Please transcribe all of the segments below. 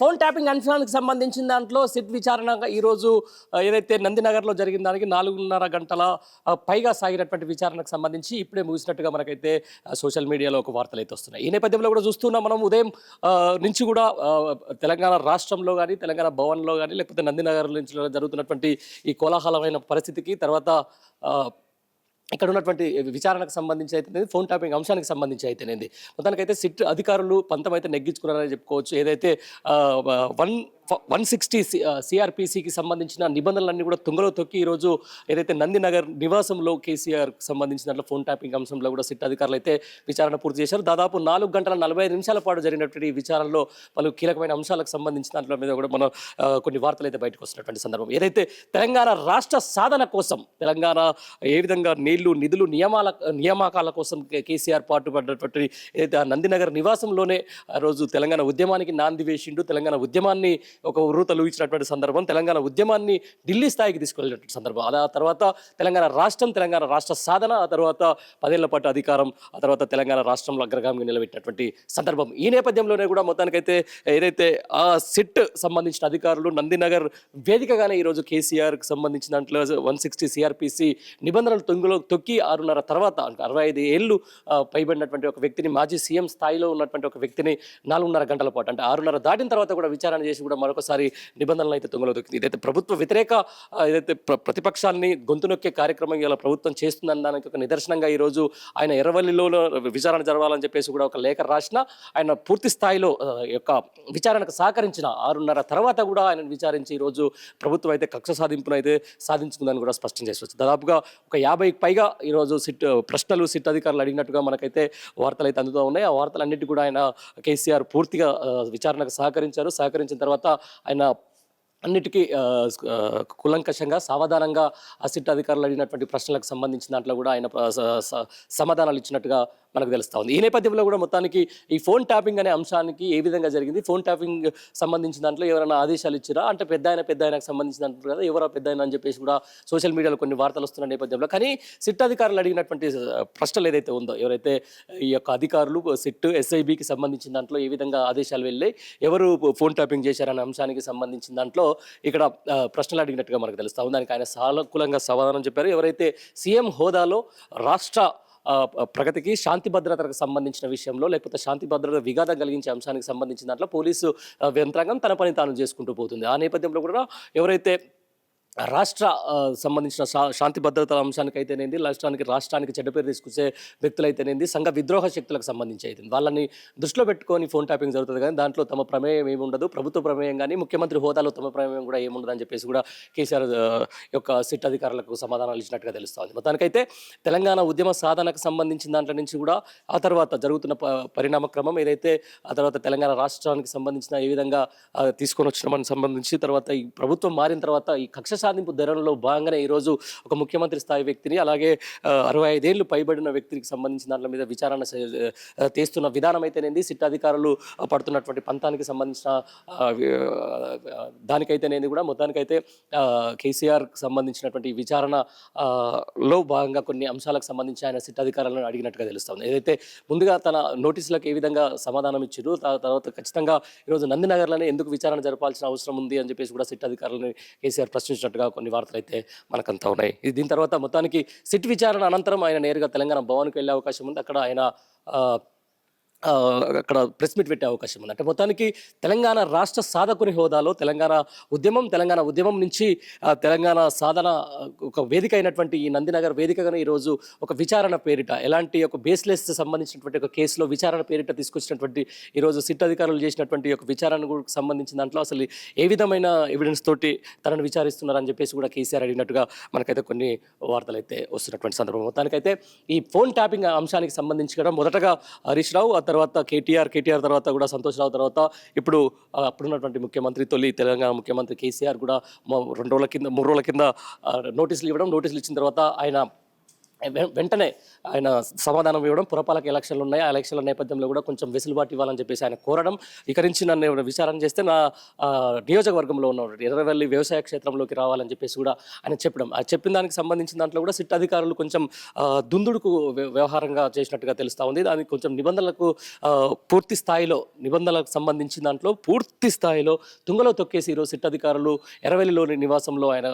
Phone tapping అంశానికి సంబంధించిన దాంట్లో సిట్ విచారణ ఈరోజు ఏదైతే నందినగర్లో జరిగిన దానికి నాలుగున్నర గంటల పైగా సాగినటువంటి విచారణకు సంబంధించి ఇప్పుడే ముగిసినట్టుగా మనకైతే సోషల్ మీడియాలో ఒక వార్తలు అయితే వస్తున్నాయి. ఈ నేపథ్యంలో కూడా చూస్తున్నాం మనం ఉదయం నుంచి కూడా తెలంగాణ రాష్ట్రంలో కానీ తెలంగాణ భవన్లో కానీ లేకపోతే నందినగర్ నుంచి జరుగుతున్నటువంటి ఈ కోలాహలమైన పరిస్థితికి తర్వాత ఇక్కడ ఉన్నటువంటి విచారణకు సంబంధించి అయితే ఫోన్ ట్యాపింగ్ అంశానికి సంబంధించి అయితేనేది. మొత్తానికైతే సిట్ అధికారులు పంతం అయితే నెగ్గించుకున్నారని చెప్పుకోవచ్చు. ఏదైతే వన్ వన్ సిక్స్టీ సిఆర్పిసికి సంబంధించిన నిబంధనలన్నీ కూడా తుంగలో తొక్కి ఈరోజు ఏదైతే నందినగర్ నివాసంలో కేసీఆర్ సంబంధించిన ఫోన్ ట్యాపింగ్ అంశంలో కూడా సిట్ అధికారులు అయితే విచారణ పూర్తి చేశారు. దాదాపు నాలుగు గంటల నలభై ఐదు నిమిషాల పాటు జరిగినటువంటి విచారణలో పలు కీలకమైన అంశాలకు సంబంధించిన దాంట్లో మీద కూడా మనం కొన్ని వార్తలు అయితే బయటకు వస్తున్నటువంటి సందర్భం. ఏదైతే తెలంగాణ రాష్ట్ర సాధన కోసం తెలంగాణ ఏ విధంగా నీళ్ళు నిధులు నియమాల నియామకాల కోసం కేసీఆర్ పాటుపడ్డటువంటి ఏదైతే ఆ నందినగర్ నివాసంలోనే ఆ రోజు తెలంగాణ ఉద్యమానికి నాంది వేసిండు. తెలంగాణ ఉద్యమాన్ని ఒక ఉర్రూతలు ఇచ్చినటువంటి సందర్భం తెలంగాణ ఉద్యమాన్ని ఢిల్లీ స్థాయికి తీసుకెళ్ళినటువంటి సందర్భం. ఆ తర్వాత తెలంగాణ రాష్ట్రం తెలంగాణ రాష్ట్ర సాధన ఆ తర్వాత పదేళ్ళ పాటు అధికారం ఆ తర్వాత తెలంగాణ రాష్ట్రంలో అగ్రగామిగా నిలబెట్టినటువంటి సందర్భం. ఈ నేపథ్యంలోనే కూడా మొత్తానికైతే ఏదైతే ఆ సిట్ సంబంధించిన అధికారులు నందినగర్ వేదికగానే ఈరోజు కేసీఆర్కి సంబంధించిన దాంట్లో వన్ సిక్స్టీ సిఆర్పిసి నిబంధనలు తొంగులో తొక్కి ఆరున్నర తర్వాత అరవై ఐదు ఏళ్ళు పైబడినటువంటి ఒక వ్యక్తిని మాజీ సీఎం స్థాయిలో ఉన్నటువంటి ఒక వ్యక్తిని నాలుగున్నర గంటల పాటు అంటే ఆరున్నర దాటిన తర్వాత కూడా విచారణ చేసి కూడా మరొకసారి నిబంధనలు అయితే తొంగలో దొక్కింది ఇదైతే ప్రభుత్వ వ్యతిరేక ఏదైతే ప్ర- ప్రతిపక్షాన్ని గొంతు నొక్కే కార్యక్రమం ఇలా ప్రభుత్వం చేస్తుందని దానికి ఒక నిదర్శనంగా ఈరోజు ఆయన ఎర్రవల్లిలో విచారణ జరగాలని చెప్పేసి కూడా ఒక లేఖ రాసిన ఆయన పూర్తి స్థాయిలో యొక్క విచారణకు సహకరించిన ఆరున్నర తర్వాత కూడా ఆయన విచారించి ఈరోజు ప్రభుత్వం అయితే కక్ష సాధింపును అయితే సాధించుకుందని కూడా స్పష్టం చేసవచ్చు దాదాపుగా ఒక యాభై పైగా ఈరోజు సిట్ ప్రశ్నలు సిట్ అధికారులు అడిగినట్టుగా మనకైతే వార్తలు అయితే అందుతూ ఉన్నాయి. ఆ వార్తలన్నిటి కూడా ఆయన కేసీఆర్ పూర్తిగా విచారణకు సహకరించారు. సహకరించిన తర్వాత ఆయన అన్నిటికీ కులంకషంగా సావధానంగా ఆ సిట్ అధికారులు అడిగినటువంటి ప్రశ్నలకు సంబంధించిన దాంట్లో కూడా ఆయన స- సమాధానాలు ఇచ్చినట్టుగా మనకు తెలుస్తా ఉంది. ఈ నేపథ్యంలో కూడా మొత్తానికి ఈ ఫోన్ ట్యాపింగ్ అనే అంశానికి ఏ విధంగా జరిగింది? ఫోన్ ట్యాపింగ్ సంబంధించిన దాంట్లో ఎవరైనా ఆదేశాలు ఇచ్చిరా? అంటే పెద్ద ఆయన పెద్ద ఆయనకు సంబంధించిన దాంట్లో కదా ఎవరో పెద్ద ఆయన అని చెప్పేసి కూడా సోషల్ మీడియాలో కొన్ని వార్తలు వస్తున్న నేపథ్యంలో. కానీ సిట్ అధికారులు అడిగినటువంటి ప్రశ్నలు ఏదైతే ఉందో ఎవరైతే ఈ యొక్క అధికారులు సిట్ ఎస్ఐబికి సంబంధించిన దాంట్లో ఏ విధంగా ఆదేశాలు వెళ్ళాయి ఎవరు ఫోన్ ట్యాపింగ్ చేశారనే అంశానికి సంబంధించిన దాంట్లో ఇక్కడ ప్రశ్నలు అడిగినట్టుగా మనకు తెలుస్తా ఉంది. దానికి ఆయన సానుకూలంగా సమాధానం చెప్పారు. ఎవరైతే సీఎం హోదాలో రాష్ట్ర ప్రగతికి శాంతి భద్రతకు సంబంధించిన విషయంలో లేకపోతే శాంతి భద్రత విఘాతం కలిగించే అంశానికి సంబంధించిన దాంట్లో పోలీసు యంత్రాంగం తన పని తాను చేసుకుంటూ పోతుంది. ఆ నేపథ్యంలో కూడా ఎవరైతే రాష్ట్ర సంబంధించిన శాంతి భద్రతల అంశానికి అయితేనేది రాష్ట్రానికి రాష్ట్రానికి చెడ్డ పేరు తీసుకొచ్చే వ్యక్తులైతేనేది సంఘ విద్రోహ శక్తులకు సంబంధించి అయితే వాళ్ళని దృష్టిలో పెట్టుకొని ఫోన్ ట్యాపింగ్ జరుగుతుంది కానీ దాంట్లో తమ ప్రమేయం ఏమి ఉండదు. ప్రభుత్వ ప్రమేయం కానీ ముఖ్యమంత్రి హోదాలో తమ ప్రమేయం కూడా ఏముండదు అని చెప్పేసి కూడా కేసీఆర్ యొక్క సిట్ అధికారులకు సమాధానాలు ఇచ్చినట్టుగా తెలుస్తోంది. మొత్తానికైతే తెలంగాణ ఉద్యమ సాధనకు సంబంధించిన దాంట్లో నుంచి కూడా ఆ తర్వాత జరుగుతున్న ప- పరిణామ క్రమం ఏదైతే ఆ తర్వాత తెలంగాణ రాష్ట్రానికి సంబంధించిన ఏ విధంగా తీసుకొని వచ్చినామని సంబంధించి తర్వాత ఈ ప్రభుత్వం మారిన తర్వాత ఈ కక్ష సాధింపు ధరలో భాగంగానే ఈరోజు ఒక ముఖ్యమంత్రి స్థాయి వ్యక్తిని అలాగే అరవై ఐదేళ్ళు పైబడిన వ్యక్తికి సంబంధించిన దాంట్లో మీద విచారణ తీస్తున్న విధానం అయితేనేది సిట్ అధికారులు పడుతున్నటువంటి పంతానికి సంబంధించిన దానికైతేనేది కూడా మొత్తానికైతే కేసీఆర్ కేసీఆర్కి సంబంధించినటువంటి విచారణ లో భాగంగా కొన్ని అంశాలకు సంబంధించి ఆయన సిట్ అధికారులను అడిగినట్టుగా తెలుస్తుంది. ఏదైతే ముందుగా తన నోటీసులకు ఏ విధంగా సమాధానం ఇచ్చారు తర్వాత ఖచ్చితంగా ఈరోజు నందినగర్లోనే ఎందుకు విచారణ జరపాల్సిన అవసరం ఉంది అని చెప్పేసి కూడా సిట్ అధికారులను కేసీఆర్ ప్రశ్నించినట్టుగా కొన్ని వార్తలు అయితే మనకంతా ఉన్నాయి. ఇది దీని తర్వాత మొత్తానికి సిట్ విచారణ అనంతరం ఆయన నేరుగా తెలంగాణ భవన్కి వెళ్ళే అవకాశం ఉంది. అక్కడ ఆయన ఆ, అక్కడ ప్రెస్ మీట్ పెట్టే అవకాశం ఉంది. అంటే మొత్తానికి తెలంగాణ రాష్ట్ర సాధకుని హోదాలో తెలంగాణ ఉద్యమం తెలంగాణ ఉద్యమం నుంచి తెలంగాణ సాధన ఒక వేదిక అయినటువంటి ఈ నందినగర్ వేదికగానే ఈరోజు ఒక విచారణ పేరిట ఎలాంటి ఒక బేస్లెస్ సంబంధించినటువంటి ఒక కేసులో విచారణ పేరిట తీసుకొచ్చినటువంటి ఈరోజు సిట్ అధికారులు చేసినటువంటి ఒక విచారణకు సంబంధించిన దాంట్లో అసలు ఏ విధమైన ఎవిడెన్స్ తోటి తనను విచారిస్తున్నారని చెప్పేసి కూడా కేసీఆర్ అడిగినట్టుగా మనకైతే కొన్ని వార్తలు అయితే వస్తున్నటువంటి సందర్భం. మొత్తానికైతే ఈ ఫోన్ ట్యాపింగ్ అంశానికి సంబంధించి కూడా మొదటగా హరీష్ రావు తర్వాత కేటీఆర్ కేటీఆర్ తర్వాత కూడా సంతోష్రావు తర్వాత ఇప్పుడు అప్పుడున్నటువంటి ముఖ్యమంత్రి తొలి తెలంగాణ ముఖ్యమంత్రి కేసీఆర్ కూడా రెండు రోజుల కింద మూడు రోజుల కింద నోటీసులు ఇవ్వడం నోటీసులు ఇచ్చిన తర్వాత ఆయన వెంటనే ఆయన సమాధానం ఇవ్వడం పురపాలక ఎలక్షన్లు ఉన్నాయి. ఆ ఎలక్షన్ల నేపథ్యంలో కూడా కొంచెం వెసులుబాటు ఇవ్వాలని చెప్పేసి ఆయన కోరడం ఇకరించి నన్ను విచారణ చేస్తే నా నియోజకవర్గంలో ఉన్న ఎర్రవల్లి వ్యవసాయ క్షేత్రంలోకి రావాలని చెప్పేసి కూడా ఆయన చెప్పడం. ఆ చెప్పిన దానికి సంబంధించిన దాంట్లో కూడా సిట్ అధికారులు కొంచెం దుందుడుకు వ్య- వ్యవహారంగా చేసినట్టుగా తెలుస్తూ ఉంది. దానికి కొంచెం నిబంధనలకు పూర్తి స్థాయిలో నిబంధనలకు సంబంధించిన దాంట్లో పూర్తి స్థాయిలో తుంగలో తొక్కేసి ఈరోజు సిట్ అధికారులు ఎర్రవెల్లిలోని నివాసంలో ఆయన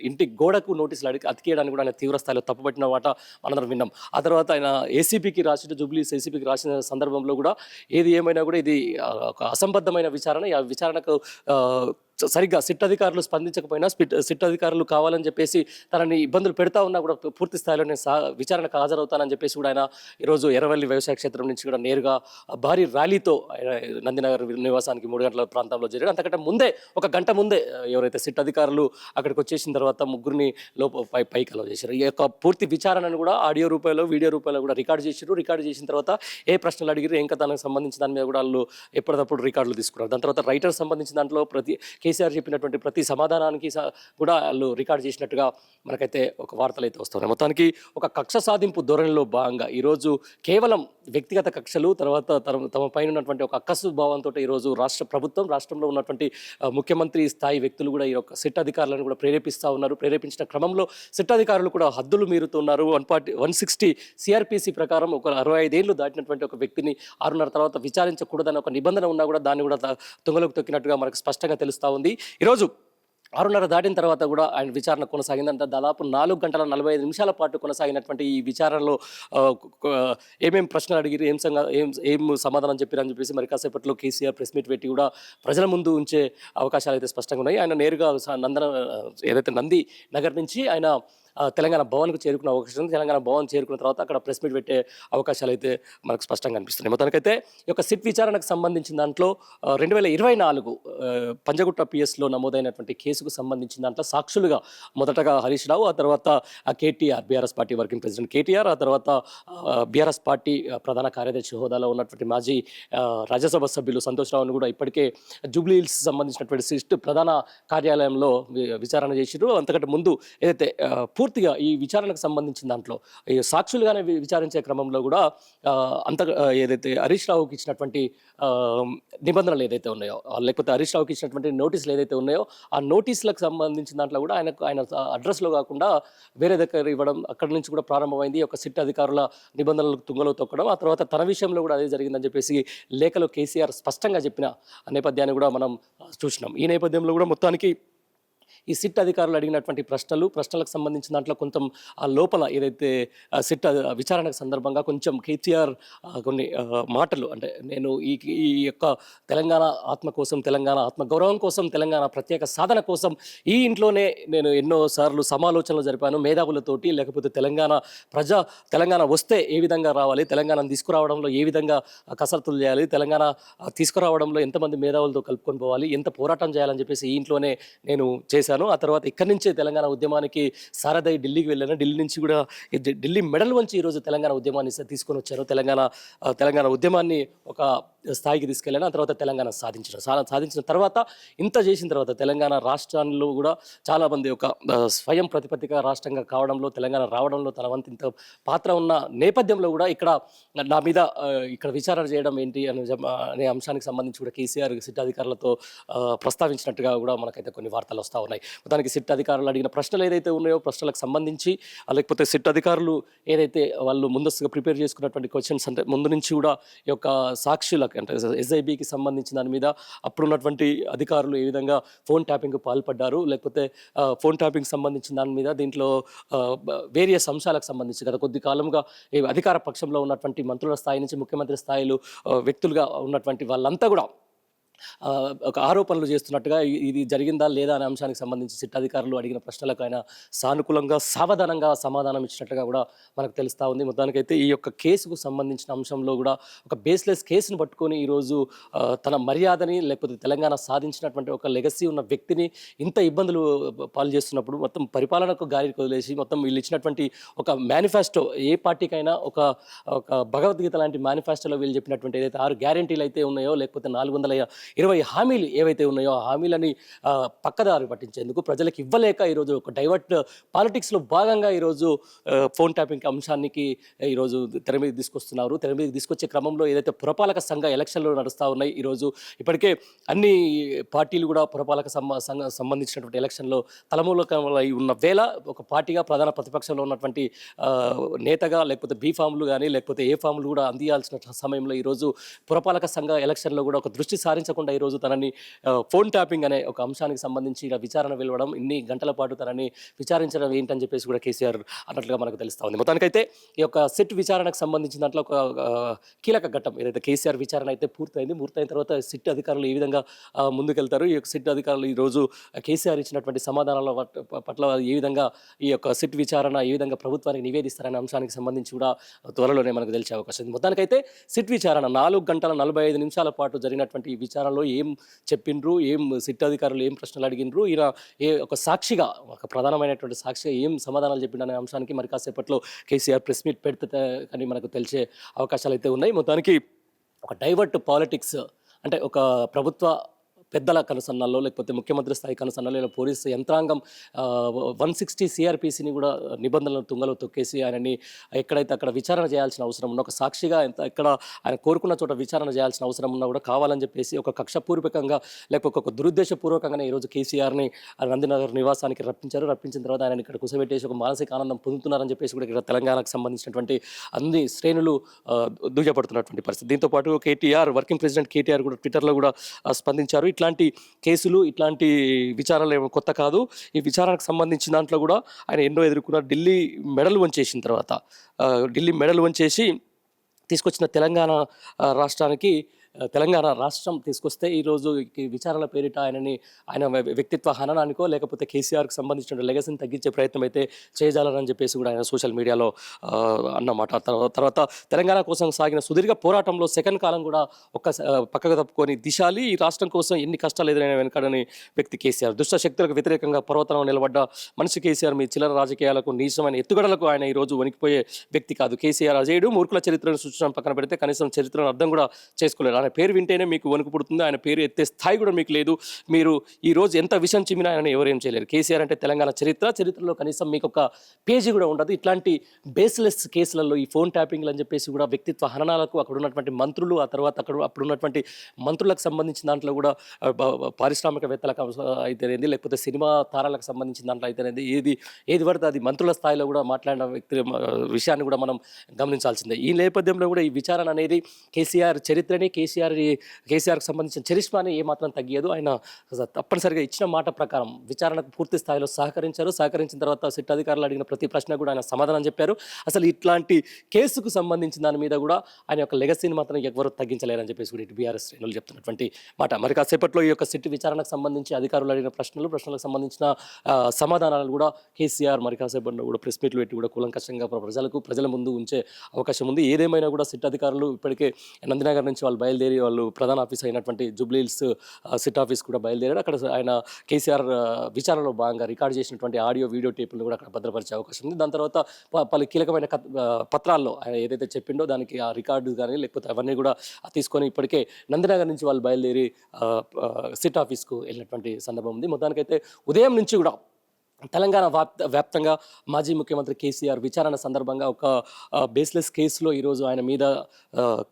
ఇంటి గోడకు నోటీసులు అడిగి అతికేయడానికి కూడా ఆయన తీవ్ర స్థాయిలో తప్పుపట్టిన మాట మనందరం విన్నాం. ఆ తర్వాత ఆయన ఏసీపీకి రాసిన జూబ్లీస్ ఏసీపీకి రాసిన సందర్భంలో కూడా ఏది ఏమైనా కూడా ఇది ఒక అసంబద్ధమైన విచారణ ఆ విచారణకు సరిగ్గా సిట్ అధికారులు స్పందించకపోయినా స్పిట్ సిట్ అధికారులు కావాలని చెప్పేసి తనని ఇబ్బందులు పెడతా ఉన్నా కూడా పూర్తి స్థాయిలో నేను సా విచారణకు హాజరవుతానని చెప్పేసి కూడా ఆయన ఈరోజు ఎర్రవల్లి వ్యవసాయ క్షేత్రం నుంచి కూడా నేరుగా భారీ ర్యాలీతో నందినగర్ నివాసానికి మూడు గంటల ప్రాంతంలో జరిగాడు. అంతకంటే ముందే ఒక గంట ముందే ఎవరైతే సిట్ అధికారులు అక్కడికి వచ్చేసిన తర్వాత ముగ్గురిని లోప పై పైకి కలవ చేశారు. ఈ యొక్క పూర్తి విచారణను కూడా ఆడియో రూపాయలో వీడియో రూపాయలో కూడా రికార్డ్ చేశారు. రికార్డ్ చేసిన తర్వాత ఏ ప్రశ్నలు అడిగారు ఏం దానికి సంబంధించిన దాని మీద కూడా వాళ్ళు ఎప్పటికప్పుడు రికార్డులు తీసుకున్నారు. దాని తర్వాత రైటర్ సంబంధించిన దాంట్లో ప్రతి కేసీఆర్ చెప్పినటువంటి ప్రతి సమాధానానికి స- కూడా వాళ్ళు రికార్డ్ చేసినట్టుగా మనకైతే ఒక వార్తలు అయితే వస్తున్నాయి. మొత్తానికి ఒక కక్ష సాధింపు ధోరణిలో భాగంగా ఈరోజు కేవలం వ్యక్తిగత కక్షలు తర్వాత తమ తమ పైన ఉన్నటువంటి ఒక అక్కసు భావంతో ఈరోజు రాష్ట్ర ప్రభుత్వం రాష్ట్రంలో ఉన్నటువంటి ముఖ్యమంత్రి స్థాయి వ్యక్తులు కూడా ఈ యొక్క సిట్ అధికారులను కూడా ప్రేరేపిస్తూ ఉన్నారు. ప్రేరేపించిన క్రమంలో సిట్ అధికారులు కూడా హద్దులు మీరుతున్నారు. One forty one sixty CrPC ప్రకారం ఒక అరవై ఐదేళ్ళు దాటినటువంటి ఒక వ్యక్తిని ఆరున్నర తర్వాత విచారించకూడదని ఒక నిబంధన ఉన్నా కూడా దాన్ని కూడా త- తొక్కినట్టుగా మనకు స్పష్టంగా తెలుస్తూ ఉంది. ఈరోజు ఆరున్నర దాటిన తర్వాత కూడా ఆయన విచారణ కొనసాగిందంత దాదాపు నాలుగు గంటల నలభై ఐదు నిమిషాల పాటు కొనసాగినటువంటి ఈ విచారణలో ఏమేమి ఏమేం ప్రశ్నలు అడిగిరు ఏం సంగ ఏం ఏం సమాధానం చెప్పారని చెప్పేసి మరి కాసేపట్లో కేసీఆర్ ప్రెస్ మీట్ పెట్టి కూడా ప్రజల ముందు ఉంచే అవకాశాలు అయితే స్పష్టంగా ఉన్నాయి. ఆయన నేరుగా నందన ఏదైతే నంది నగర్ నుంచి ఆయన తెలంగాణ భవన్కు చేరుకునే అవకాశం ఉంది. తెలంగాణ భవన్ చేరుకున్న తర్వాత అక్కడ ప్రెస్ మీట్ పెట్టే అవకాశాలు అయితే మనకు స్పష్టంగా కనిపిస్తున్నాయి మొత్తానికైతే ఈ యొక్క సిట్ విచారణకు సంబంధించిన దాంట్లో రెండు వేల ఇరవై నాలుగు పంజగుట్ట పిఎస్లో నమోదైనటువంటి కేసుకు సంబంధించిన దాంట్లో సాక్షులుగా మొదటగా హరీష్ రావు ఆ తర్వాత KTR BRS party working president KTR ఆ తర్వాత బీఆర్ఎస్ పార్టీ ప్రధాన కార్యదర్శి హోదాలో ఉన్నటువంటి మాజీ రాజ్యసభ సభ్యులు సంతోష్ రావును కూడా ఇప్పటికే జూబ్లీ హిల్స్ సంబంధించినటువంటి సిస్ట్ ప్రధాన కార్యాలయంలో వి- విచారణ చేసిరు అంతకంటే ముందు ఏదైతే పూర్తి పూర్తిగా ఈ విచారణకు సంబంధించిన దాంట్లో ఈ సాక్షులుగానే విచారించే క్రమంలో కూడా అంత ఏదైతే హరీష్ రావుకి ఇచ్చినటువంటి నిబంధనలు ఏదైతే ఉన్నాయో లేకపోతే హరీష్ రావుకి ఇచ్చినటువంటి నోటీసులు ఏదైతే ఉన్నాయో ఆ నోటీసులకు సంబంధించిన దాంట్లో కూడా ఆయనకు ఆయన అడ్రస్లో కాకుండా వేరే దగ్గర ఇవ్వడం అక్కడి నుంచి కూడా ప్రారంభమైంది. ఒక సిట్ అధికారుల నిబంధనలకు తుంగలో తొక్కడం ఆ తర్వాత తన విషయంలో కూడా అదే జరిగిందని చెప్పేసి లేఖలో కేసీఆర్ స్పష్టంగా చెప్పిన నేపథ్యాన్ని కూడా మనం చూసినాం. ఈ నేపథ్యంలో కూడా మొత్తానికి ఈ సిట్ అధికారులు అడిగినటువంటి ప్రశ్నలు ప్రశ్నలకు సంబంధించిన దాంట్లో కొంచెం ఆ లోపల ఏదైతే సిట్ విచారణ విచారణకు సందర్భంగా కొంచెం కేసీఆర్ కొన్ని మాటలు అంటే నేను ఈ ఈ యొక్క తెలంగాణ ఆత్మ కోసం తెలంగాణ ఆత్మ గౌరవం కోసం తెలంగాణ ప్రత్యేక సాధన కోసం ఈ ఇంట్లోనే నేను ఎన్నో సార్లు సమాలోచనలు జరిపాను. మేధావులతోటి లేకపోతే తెలంగాణ ప్రజా తెలంగాణ వస్తే ఏ విధంగా రావాలి తెలంగాణను తీసుకురావడంలో ఏ విధంగా కసరత్తులు చేయాలి తెలంగాణ తీసుకురావడంలో ఎంతమంది మేధావులతో కలుపుకొని పోవాలి ఎంత పోరాటం చేయాలని చెప్పేసి ఈ ఇంట్లోనే నేను చేశాను. ఆ తర్వాత ఇక్కడి నుంచే తెలంగాణ ఉద్యమానికి సారథై ఢిల్లీకి వెళ్ళాను. ఢిల్లీ నుంచి కూడా ఢిల్లీ మెడల్ వంచి ఈరోజు తెలంగాణ ఉద్యమాన్ని తీసుకొని వచ్చాను తెలంగాణ తెలంగాణ ఉద్యమాన్ని ఒక స్థాయికి తీసుకెళ్ళాను ఆ తర్వాత తెలంగాణ సాధించిన సా- సాధించిన తర్వాత ఇంత చేసిన తర్వాత తెలంగాణ రాష్ట్రాల్లో కూడా చాలామంది ఒక స్వయం ప్రతిపత్తిగా రాష్ట్రంగా కావడంలో తెలంగాణ రావడంలో తన వంతు ఇంత పాత్ర ఉన్న నేపథ్యంలో కూడా ఇక్కడ నా మీద ఇక్కడ విచారణ చేయడం ఏంటి అనే అనే అంశానికి సంబంధించి కూడా కేసీఆర్ సిట్ అధికారులతో ప్రస్తావించినట్టుగా కూడా మనకైతే కొన్ని వార్తలు వస్తూ ఉన్నాయి. దానికి సిట్ అధికారులు అడిగిన ప్రశ్నలు ఏదైతే ఉన్నాయో ప్రశ్నలకు సంబంధించి లేకపోతే సిట్ అధికారులు ఏదైతే వాళ్ళు ముందస్తుగా ప్రిపేర్ చేసుకున్నటువంటి క్వశ్చన్స్ అంటే ముందు నుంచి కూడా ఈ యొక్క సాక్షులకు అంటే ఎస్ఐబికి సంబంధించిన దాని మీద అప్పుడున్నటువంటి అధికారులు ఏ విధంగా ఫోన్ ట్యాపింగ్కి పాల్పడ్డారు? లేకపోతే ఫోన్ ట్యాపింగ్ సంబంధించిన దాని మీద దీంట్లో వేరియస్ అంశాలకు సంబంధించి గత కొద్ది కాలంగా అధికార పక్షంలో ఉన్నటువంటి మంత్రుల స్థాయి నుంచి ముఖ్యమంత్రి స్థాయిలో వ్యక్తులుగా ఉన్నటువంటి వాళ్ళంతా కూడా ఒక ఆరోపణలు చేస్తున్నట్టుగా ఇది జరిగిందా లేదా అనే అంశానికి సంబంధించి సిట్టాధికారులు అడిగిన ప్రశ్నలకు ఆయన సానుకూలంగా సావధానంగా సమాధానం ఇచ్చినట్టుగా కూడా మనకు తెలుస్తూ ఉంది. మొత్తానికైతే ఈ యొక్క కేసుకు సంబంధించిన అంశంలో కూడా ఒక బేస్లెస్ కేసును పట్టుకొని ఈరోజు తన మర్యాదని లేకపోతే తెలంగాణ సాధించినటువంటి ఒక లెగసీ ఉన్న వ్యక్తిని ఇంత ఇబ్బందులు పాలు చేస్తున్నప్పుడు మొత్తం పరిపాలనకు గాలి వదిలేసి మొత్తం వీళ్ళు ఇచ్చినటువంటి ఒక మేనిఫెస్టో ఏ పార్టీకైనా ఒక ఒక భగవద్గీత లాంటి మేనిఫెస్టోలో వీళ్ళు చెప్పినటువంటి ఏదైతే ఆరు గ్యారెంటీలు అయితే ఉన్నాయో లేకపోతే నాలుగు వందల ఇరవై హామీలు ఏవైతే ఉన్నాయో ఆ హామీలని పక్కదారి పట్టించేందుకు ప్రజలకు ఇవ్వలేక ఈరోజు ఒక డైవర్ట్ పాలిటిక్స్లో భాగంగా ఈరోజు ఫోన్ ట్యాపింగ్ అంశానికి ఈరోజు తెర మీద తీసుకొస్తున్నారు. తెర మీద తీసుకొచ్చే క్రమంలో ఏదైతే పురపాలక సంఘ ఎలక్షన్లు నడుస్తూ ఉన్నాయి ఈరోజు ఇప్పటికే అన్ని పార్టీలు కూడా పురపాలక సంఘ సంబంధించినటువంటి ఎలక్షన్లో తలమూలకమై ఉన్న వేళ ఒక పార్టీగా ప్రధాన ప్రతిపక్షంలో ఉన్నటువంటి నేతగా లేకపోతే బీ ఫామ్లు కానీ లేకపోతే ఏ ఫామ్లు కూడా అందియాల్సిన సమయంలో ఈరోజు పురపాలక సంఘ ఎలక్షన్లో కూడా ఒక దృష్టి తప్పకుండా ఈరోజు తనని ఫోన్ ట్యాపింగ్ అనే ఒక అంశానికి సంబంధించి ఇలా విచారణ వెలవడం ఇన్ని గంటల పాటు తనని విచారించడం ఏంటని చెప్పేసి కూడా కేసీఆర్ అన్నట్లుగా మనకు తెలుస్తూ ఉంది మొత్తానికైతే ఈ యొక్క సిట్ విచారణకు సంబంధించిన దాంట్లో ఒక కీలక ఘట్టం ఏదైతే కేసీఆర్ విచారణ అయితే పూర్తయింది పూర్తయిన తర్వాత సిట్ అధికారులు ఏ విధంగా ముందుకెళ్తారు ఈ యొక్క సిట్ అధికారులు ఈరోజు కేసీఆర్ ఇచ్చినటువంటి సమాధానాల పట్- పట్ల ఏ విధంగా ఈ యొక్క సిట్ విచారణ ఏ విధంగా ప్రభుత్వానికి నివేదిస్తారనే అంశానికి సంబంధించి కూడా త్వరలోనే మనకు తెలిసే అవకాశం ఉంది. మొత్తానికైతే సిట్ విచారణ నాలుగు గంటల నలభై ఐదు నిమిషాల పాటు జరిగినటువంటి ఈ విచారణలో ఏం చెప్పిండ్రు ఏం సిట్ అధికారులు ఏం ప్రశ్నలు అడిగినరు ఈయన ఏ ఒక సాక్షిగా ఒక ప్రధానమైనటువంటి సాక్షిగా ఏం సమాధానాలు చెప్పిండు అనే అంశానికి మరి కాసేపట్లో కేసీఆర్ ప్రెస్ మీట్ పెడితే కానీ మనకు తెలిసే అవకాశాలు అయితే ఉన్నాయి. మొత్తానికి ఒక డైవర్ట్ పాలిటిక్స్ అంటే ఒక ప్రభుత్వ పెద్దల కనుసన్నల్లో లేకపోతే ముఖ్యమంత్రి స్థాయి కనుసన్నల్లో లేదా పోలీసు యంత్రాంగం వన్ సిక్స్టీ సిఆర్పిసిని కూడా నిబంధనలు తుంగలో తొక్కేసి ఆయనని ఎక్కడైతే అక్కడ విచారణ చేయాల్సిన అవసరం ఉన్న ఒక సాక్షిగా ఎంత ఎక్కడ ఆయన కోరుకున్న చోట విచారణ చేయాల్సిన అవసరం ఉన్నా కూడా కావాలని చెప్పేసి ఒక కక్షపూర్వకంగా లేకపోతే ఒక దురుద్దేశపూర్వకంగానే ఈరోజు కేసీఆర్ని నందినగర్ నివాసానికి రప్పించారు. రప్పించిన తర్వాత ఆయన ఇక్కడ కుసబెట్టేసి ఒక మానసిక ఆనందం పొందుతున్నారని చెప్పేసి కూడా ఇక్కడ తెలంగాణకు సంబంధించినటువంటి అన్ని శ్రేణులు ఆ, దుయ్యపడుతున్నటువంటి పరిస్థితి. దీంతో పాటు కేటీఆర్ వర్కింగ్ ప్రెసిడెంట్ కేటీఆర్ కూడా ట్విట్టర్లో కూడా స్పందించారు. ఇట్లా ఇట్లాంటి కేసులు ఇట్లాంటి విచారాలు ఏమో కొత్త కాదు. ఈ విచారణకు సంబంధించిన దాంట్లో కూడా ఆయన ఎన్నో ఎదుర్కొన్నారు. ఢిల్లీ మెడల్ వంచేసిన తర్వాత ఢిల్లీ మెడల్ వంచేసి తీసుకొచ్చిన తెలంగాణ రాష్ట్రానికి తెలంగాణ రాష్ట్రం తీసుకొస్తే ఈరోజు విచారణ పేరిట ఆయనని ఆయన వ్యక్తిత్వ హననానికో లేకపోతే కేసీఆర్కి సంబంధించిన లెగసీని తగ్గించే ప్రయత్నం అయితే చేయజాలని చెప్పేసి కూడా ఆయన సోషల్ మీడియాలో అన్నమాట. తర్వాత తెలంగాణ కోసం సాగిన సుదీర్ఘ పోరాటంలో సెకండ్ కాలం కూడా ఒక్క పక్కకు తప్పుకొని దిశాలి. ఈ రాష్ట్రం కోసం ఎన్ని కష్టాలు ఎదురైన వెనకాడని వ్యక్తి కేసీఆర్. దుష్ట శక్తులకు వ్యతిరేకంగా పర్వతంలో నిలబడ్డ మనిషి కేసీఆర్ మీ చిల్లర రాజకీయాలకు నీచమైన ఎత్తుగడలకు ఆయన ఈ రోజు వణికిపోయే వ్యక్తి కాదు. కేసీఆర్ అజయుడు మూర్ఖుల చరిత్రను సృష్టించడం పక్కన పెడితే కనీసం చరిత్రను అర్థం కూడా చేసుకోలేరు. ఆయన పేరు వింటేనే మీకు వణుకు పుడుతుంది ఆయన పేరు ఎత్తే స్థాయి కూడా మీకు లేదు. మీరు ఈ రోజు ఎంత విషయం చిమ్మినా ఆయన ఎవరేం చేయలేరు. కేసీఆర్ అంటే తెలంగాణ చరిత్ర చరిత్రలో కనీసం మీకు ఒక పేజీ కూడా ఉండదు. ఇట్లాంటి బేస్లెస్ కేసులలో ఈ ఫోన్ ట్యాపింగ్లు అని చెప్పేసి కూడా వ్యక్తిత్వ హననాలకు అక్కడ ఉన్నటువంటి మంత్రులు ఆ తర్వాత అక్కడ అప్పుడు ఉన్నటువంటి మంత్రులకు సంబంధించిన దాంట్లో కూడా పారిశ్రామికవేత్తలకు అయితేనేది లేకపోతే సినిమా తారాలకు సంబంధించిన దాంట్లో అయితేనేది ఏది ఏది పడితే అది మంత్రుల స్థాయిలో కూడా మాట్లాడిన వ్యక్తి విషయాన్ని కూడా మనం గమనించాల్సిందే. ఈ నేపథ్యంలో కూడా ఈ విచారణ అనేది కేసీఆర్ చరిత్రని కేసీఆర్ కేసీఆర్ కేసీఆర్కి సంబంధించిన చరిష్మాని ఏమాత్రం తగ్గియదు. ఆయన తప్పనిసరిగా ఇచ్చిన మాట ప్రకారం విచారణకు పూర్తి స్థాయిలో సహకరించారు. సహకరించిన తర్వాత సిట్ అధికారులు అడిగిన ప్రతి ప్రశ్న కూడా ఆయన సమాధానం చెప్పారు. అసలు ఇట్లాంటి కేసుకు సంబంధించిన దాని మీద కూడా ఆయన యొక్క లెగసీని మాత్రం ఎవరు తగ్గించలేరని చెప్పేసి కూడా ఇటు బీఆర్ఎస్ శ్రేణులు చెప్తున్నటువంటి మాట. మరి కాసేపట్లో ఈ యొక్క సిట్ విచారణకు సంబంధించి అధికారులు అడిగిన ప్రశ్నలు ప్రశ్నలకు సంబంధించిన సమాధానాలు కూడా కేసీఆర్ మరి కాసేపట్లో కూడా ప్రెస్ మీట్లు పెట్టి కూడా కూలంకషంగా ప్రజలకు ప్రజల ముందు ఉంచే అవకాశం ఉంది. ఏదేమైనా కూడా సిట్ అధికారులు ఇప్పటికే నందినగర్ నుంచి వాళ్ళు బయలుదేరి వాళ్ళు ప్రధాన ఆఫీస్ అయినటువంటి జూబ్లీహిల్స్ సిట్ ఆఫీస్ కూడా బయలుదేరారు. అక్కడ ఆయన కేసీఆర్ విచారణలో భాగంగా రికార్డ్ చేసినటువంటి ఆడియో వీడియో టేపులను కూడా అక్కడ భద్రపరిచే అవకాశం ఉంది. దాని తర్వాత పలు కీలకమైన పత్రాల్లో ఆయన ఏదైతే చెప్పిండో దానికి ఆ రికార్డు కానీ లేకపోతే అవన్నీ కూడా తీసుకొని ఇప్పటికే నందినగర్ నుంచి వాళ్ళు బయలుదేరి సిట్ ఆఫీస్కు వెళ్ళినటువంటి సందర్భం ఉంది. మొత్తానికైతే ఉదయం నుంచి కూడా తెలంగాణ వ్యాప్త వ్యాప్తంగా మాజీ ముఖ్యమంత్రి కేసీఆర్ విచారణ సందర్భంగా ఒక బేస్లెస్ కేసులో ఈరోజు ఆయన మీద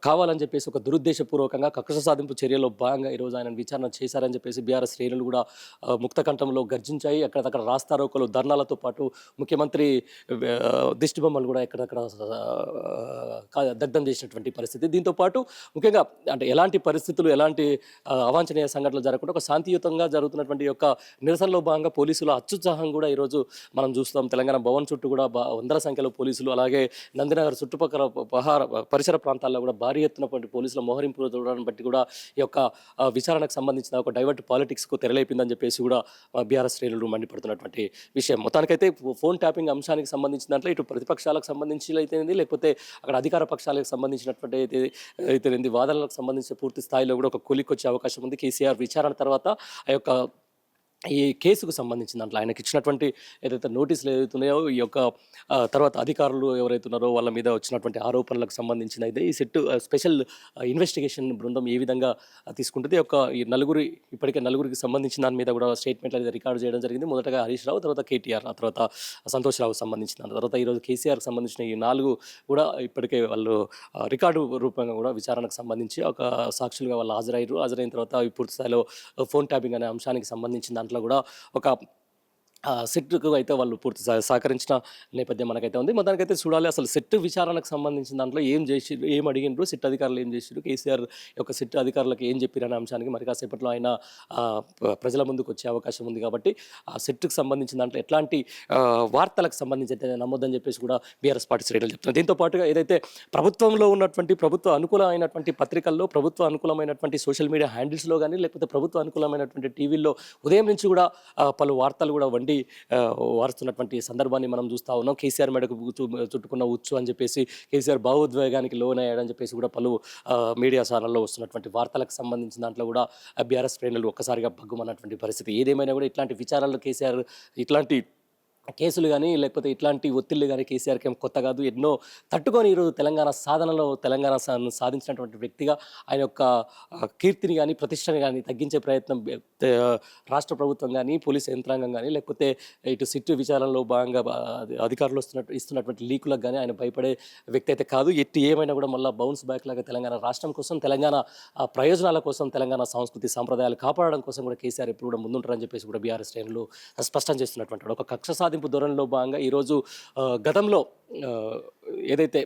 కావాలని చెప్పేసి ఒక దురుద్దేశపూర్వకంగా కక్ష సాధింపు చర్యలో భాగంగా ఈరోజు ఆయన విచారణ చేశారని చెప్పేసి బీఆర్ఎస్ శ్రేణులు కూడా ముక్తకంఠంలో గర్జించాయి. అక్కడక్కడ రాస్తారోకలు ధర్నాలతో పాటు ముఖ్యమంత్రి దిష్టిబొమ్మలు దిష్టి బొమ్మలు కూడా ఎక్కడక్కడ దగ్ధం చేసినటువంటి పరిస్థితి. దీంతో పాటు ముఖ్యంగా అంటే ఎలాంటి పరిస్థితులు ఎలాంటి అవాంఛనీయ సంఘటనలు జరగకుండా ఒక శాంతియుతంగా జరుగుతున్నటువంటి యొక్క నిరసనలో భాగంగా పోలీసులు అత్యుత్సాహంగా కూడా ఈరోజు మనం చూస్తాం. తెలంగాణ భవన్ చుట్టూ కూడా వందల సంఖ్యలో పోలీసులు అలాగే నందినగర్ చుట్టుపక్కల పహార పరిసర ప్రాంతాల్లో కూడా భారీ ఎత్తునటువంటి పోలీసుల మోహరింపు చూడడాన్ని బట్టి కూడా ఈ యొక్క విచారణకు సంబంధించిన ఒక డైవర్ట్ పాలిటిక్స్కు తెరలేపిందని చెప్పేసి కూడా బీఆర్ఎస్ శ్రేణులు మండిపడుతున్నటువంటి విషయం. మొత్తానికైతే ఫోన్ ట్యాపింగ్ అంశానికి సంబంధించిన దాంట్లో ఇటు ప్రతిపక్షాలకు సంబంధించి అయితేనేది లేకపోతే అక్కడ అధికార పక్షాలకు సంబంధించినటువంటి అయితే అయితేనేది వాదనలకు సంబంధించిన పూర్తి స్థాయిలో కూడా ఒక కూలికొచ్చే అవకాశం ఉంది. కేసీఆర్ విచారణ తర్వాత ఆ యొక్క ఈ కేసుకు సంబంధించిన దాంట్లో ఆయనకి ఇచ్చినటువంటి ఏదైతే నోటీసులు ఏదైతున్నాయో ఈ యొక్క తర్వాత అధికారులు ఎవరైతున్నారో వాళ్ళ మీద వచ్చినటువంటి ఆరోపణలకు సంబంధించిన అయితే ఈ సెట్ స్పెషల్ ఇన్వెస్టిగేషన్ బృందం ఏ విధంగా తీసుకుంటుంది. ఒక ఈ నలుగురి ఇప్పటికే నలుగురికి సంబంధించిన దాని మీద కూడా స్టేట్మెంట్లు అనేది రికార్డు చేయడం జరిగింది. మొదటగా హరీష్ రావు తర్వాత కేటీఆర్ ఆ తర్వాత సంతోష్ రావు సంబంధించిన దాని తర్వాత ఈరోజు కేసీఆర్కి సంబంధించిన ఈ నాలుగు కూడా ఇప్పటికే వాళ్ళు రికార్డు రూపంగా కూడా విచారణకు సంబంధించి ఒక సాక్షులుగా వాళ్ళు హాజరయ్యారు. హాజరైన తర్వాత ఈ పూర్తి స్థాయిలో ఫోన్ ట్యాపింగ్ అనే అంశానికి సంబంధించిన దాంట్లో కూడా ఒక సెట్కు అయితే వాళ్ళు పూర్తి సహకరించిన నేపథ్యం మనకైతే ఉంది. మొత్తానికైతే చూడాలి అసలు సెట్ విచారణకు సంబంధించిన దాంట్లో ఏం చేసి ఏం అడిగిండ్రు సెట్ అధికారులు ఏం చేసిరు కేసీఆర్ యొక్క సెట్ అధికారులకు ఏం చెప్పారు అనే అంశానికి మరి కాసేపట్లో ఆయన ప్రజల ముందుకు వచ్చే అవకాశం ఉంది కాబట్టి ఆ సెట్కు సంబంధించిన దాంట్లో ఎట్లాంటి వార్తలకు సంబంధించి అయితే నమ్మొద్దని చెప్పేసి కూడా బీఆర్ఎస్ పార్టీ శ్రేణులు చెప్తున్నారు. దీంతో పాటుగా ఏదైతే ప్రభుత్వంలో ఉన్నటువంటి ప్రభుత్వ అనుకూలమైనటువంటి పత్రికల్లో ప్రభుత్వ అనుకూలమైనటువంటి సోషల్ మీడియా హ్యాండిల్స్లో కానీ లేకపోతే ప్రభుత్వ అనుకూలమైనటువంటి టీవీల్లో ఉదయం నుంచి కూడా పలు వార్తలు కూడా వండి ఆ, వారుస్తున్నటువంటి సందర్భాన్ని మనం చూస్తూ ఉన్నాం. కేసీఆర్ మెడకు చుట్టుకున్న ఉచ్చు అని చెప్పేసి కేసీఆర్ భావోద్వేగానికి లోనయ్యాడని చెప్పేసి కూడా పలు మీడియా ఛానల్లో వస్తున్నటువంటి వార్తలకు సంబంధించిన దాంట్లో కూడా బీఆర్ఎస్ శ్రేణులు ఒక్కసారిగా భగ్గుమన్నటువంటి పరిస్థితి. ఏదేమైనా కూడా ఇట్లాంటి విచారాల్లో కేసీఆర్ ఇట్లాంటి కేసులు కానీ లేకపోతే ఇట్లాంటి ఒత్తిళ్ళు కానీ కేసీఆర్కి ఏం కొత్త కాదు. ఎన్నో తట్టుకొని ఈరోజు తెలంగాణ సాధనలో తెలంగాణ సాధించినటువంటి వ్యక్తిగా ఆయన యొక్క కీర్తిని కానీ ప్రతిష్టని కానీ తగ్గించే ప్రయత్నం రాష్ట్ర ప్రభుత్వం కానీ పోలీస్ యంత్రాంగం కానీ లేకపోతే ఇటు సిట్టు విచారణలో భాగంగా అధికారులు వస్తున్నట్టు ఇస్తున్నటువంటి లీకులకు కానీ ఆయన భయపడే వ్యక్తి అయితే కాదు. ఎట్టి ఏమైనా కూడా మళ్ళీ బౌన్స్ బ్యాక్ లాగా తెలంగాణ రాష్ట్రం కోసం తెలంగాణ ప్రయోజనాల కోసం తెలంగాణ సంస్కృతి సాంప్రదాయాలు కాపాడడం కోసం కూడా కేసీఆర్ ఎప్పుడు కూడా ముందుంటారని చెప్పేసి కూడా బీఆర్ఎస్ శ్రేణులు స్పష్టం చేస్తున్నటువంటి ఒక కక్ష సాధింపు ధోరణిలో భాగంగా ఈరోజు గతంలో ఏదైతే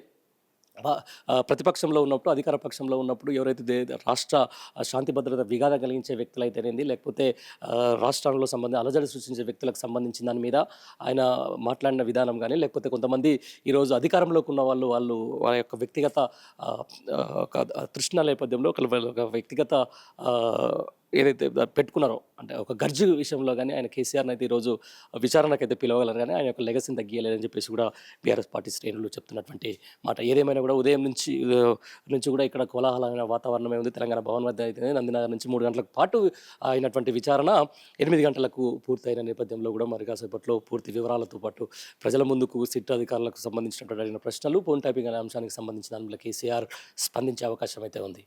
ప్రతిపక్షంలో ఉన్నప్పుడు అధికార పక్షంలో ఉన్నప్పుడు ఎవరైతే రాష్ట్ర శాంతి భద్రత విఘాతం కలిగించే వ్యక్తులు అయితేనేది లేకపోతే రాష్ట్రంలో సంబంధించి అలజడి సృష్టించే వ్యక్తులకు సంబంధించిన దాని మీద ఆయన మాట్లాడిన విధానం కానీ లేకపోతే కొంతమంది ఈరోజు అధికారంలోకి ఉన్న వాళ్ళు వాళ్ళు వాళ్ళ యొక్క వ్యక్తిగత ఒక తృష్ణ నేపథ్యంలో ఒక వ్యక్తిగత ఏదైతే పెట్టుకున్నారో అంటే ఒక గర్జు విషయంలో కానీ ఆయన కేసీఆర్ని అయితే ఈరోజు విచారణకైతే పిలవగలరు కానీ ఆయన యొక్క లెగసీని తగ్గియలేదని చెప్పేసి కూడా బీఆర్ఎస్ పార్టీ శ్రేణులు చెప్తున్నటువంటి మాట. ఏదేమైనా కూడా ఉదయం నుంచి నుంచి కూడా ఇక్కడ కోలాహలమైన వాతావరణమే ఉంది. తెలంగాణ భవన్ వద్ద అయితే నందినగర్ నుంచి మూడు గంటలకు పాటు అయినటువంటి విచారణ ఎనిమిది గంటలకు పూర్తయిన నేపథ్యంలో కూడా మరి కాసేపట్లో పూర్తి వివరాలతో పాటు ప్రజల ముందుకు సిట్ అధికారులకు సంబంధించినటువంటి అడిగిన ప్రశ్నలు ఫోన్ టైపింగ్ అనే అంశానికి సంబంధించిన దానిలో కేసీఆర్ స్పందించే అవకాశం అయితే ఉంది.